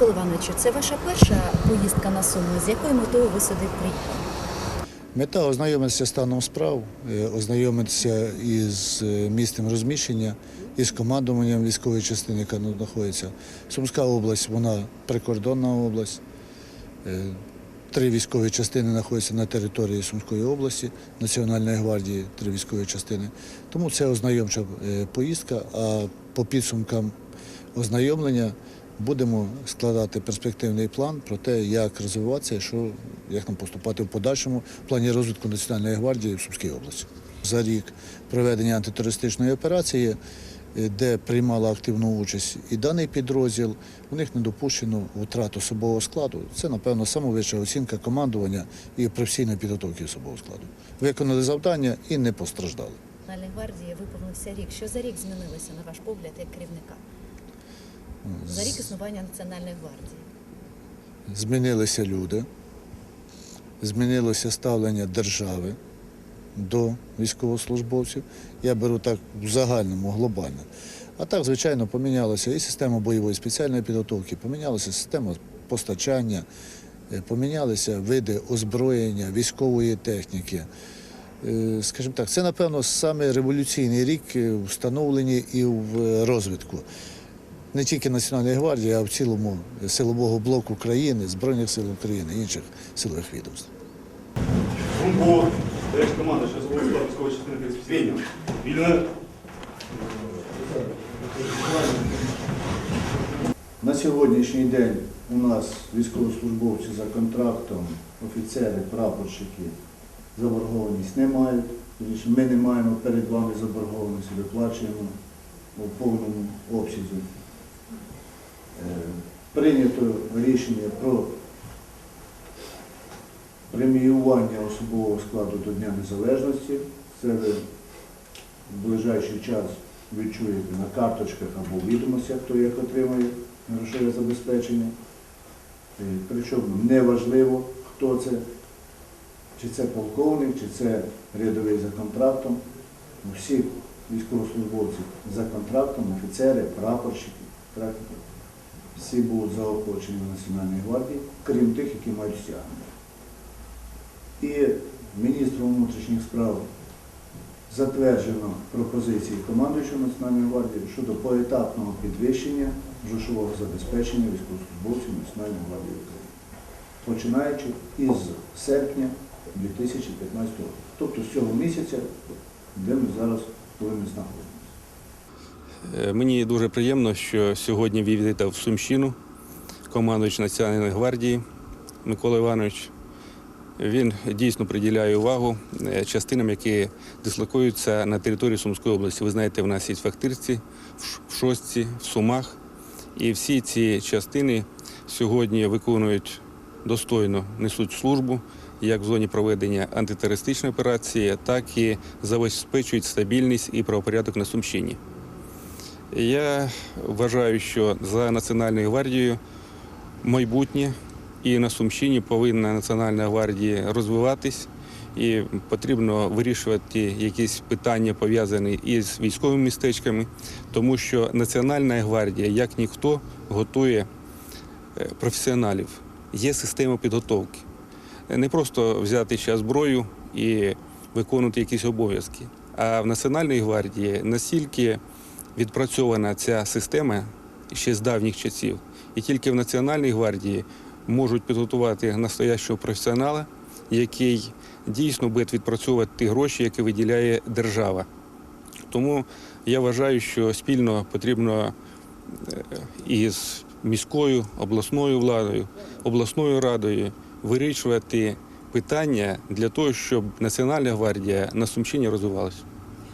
Микола Івановичу, це ваша перша поїздка на Суми. З якою метою ви сюди приїхали? Мета ознайомитися станом справ, е, ознайомитися із е, місцем розміщення, із командуванням військової частини, яка тут знаходиться. Сумська область, вона прикордонна область. Е, Три військові частини знаходяться на території Сумської області, Національної гвардії, три військові частини. Тому це ознайомча поїздка, а по підсумкам ознайомлення будемо складати перспективний план про те, як розвиватися, і що, як нам поступати в подальшому в плані розвитку Національної гвардії в Сумській області. За рік проведення антитерористичної операції, е, де приймала активну участь і даний підрозділ, у них не допущено втрат особового складу. Це, напевно, самовища оцінка командування і професійної підготовки особового складу. Виконали завдання і не постраждали. Національній гвардії виповнився рік. Що за рік змінилося, на ваш погляд, як керівника? За рік існування Національної гвардії. Змінилися люди, змінилося ставлення держави до військовослужбовців. Я беру так в загальному, глобально. А так, звичайно, помінялася і система бойової спеціальної підготовки, помінялася система постачання, е, помінялися види озброєння, військової техніки. Е, Скажімо так, це, напевно, саме революційний рік е, в встановленні і в розвитку не тільки Національної гвардії, а в цілому силового блоку країни, Збройних сил України інших силових відомств. Румбо, теж команда, що склад військової частини 30 Веня. Вільна. На сьогоднішній день у нас військовослужбовці за контрактом, офіцери, прапорщики заборгованість не мають. Вірніше, Ми не маємо перед вами заборгованості, виплачуємо у повному обсязі. Е, Прийнято рішення про преміювання особового складу до Дня Незалежності. Це ви в ближайший час відчуєте на карточках або відомостях, хто як отримує грошове забезпечення. Е, Причому неважливо, хто це, чи це полковник, чи це рядовий за контрактом. Всі військовослужбовці за контрактом, офіцери, прапорщики, так, всі будуть заохочені в Національній гвардії, крім тих, які мають стягнення. І міністром внутрішніх справ затверджено пропозиції командуючого Національної гвардії щодо поетапного підвищення грошового забезпечення військовослужбовців Національної гвардії України, починаючи із серпня 2015 року, тобто з цього місяця, де ми зараз повинні знаходимося. Е, Мені дуже приємно, що сьогодні відвідав Сумщину командуючий Національної гвардії Микола Іванович. Він дійсно приділяє увагу е, частинам, які дислокуються на території Сумської області. Ви знаєте, в нас є в Фахтирці, в Ш- в Шостці, в Сумах. І всі ці частини сьогодні виконують достойно, несуть службу як в зоні проведення антитерористичної операції, так і забезпечують стабільність і правопорядок на Сумщині. Я вважаю, що за Національною гвардією майбутнє і на Сумщині повинна Національна гвардія розвиватись, і потрібно вирішувати якісь питання пов'язані із військовими містечками, тому що Національна гвардія, як ніхто, готує е, професіоналів. Є система підготовки. Не просто взяти ще зброю і виконувати якісь обов'язки. А в Національній гвардії настільки відпрацьована ця система ще з давніх часів, і тільки в Національній гвардії можуть підготувати настоящого професіонала, який дійсно буде відпрацьовувати ті гроші, які виділяє держава. Тому я вважаю, що спільно потрібно е, із міською обласною владою, обласною радою вирішувати питання для того, щоб Національна гвардія на Сумщині розвивалася.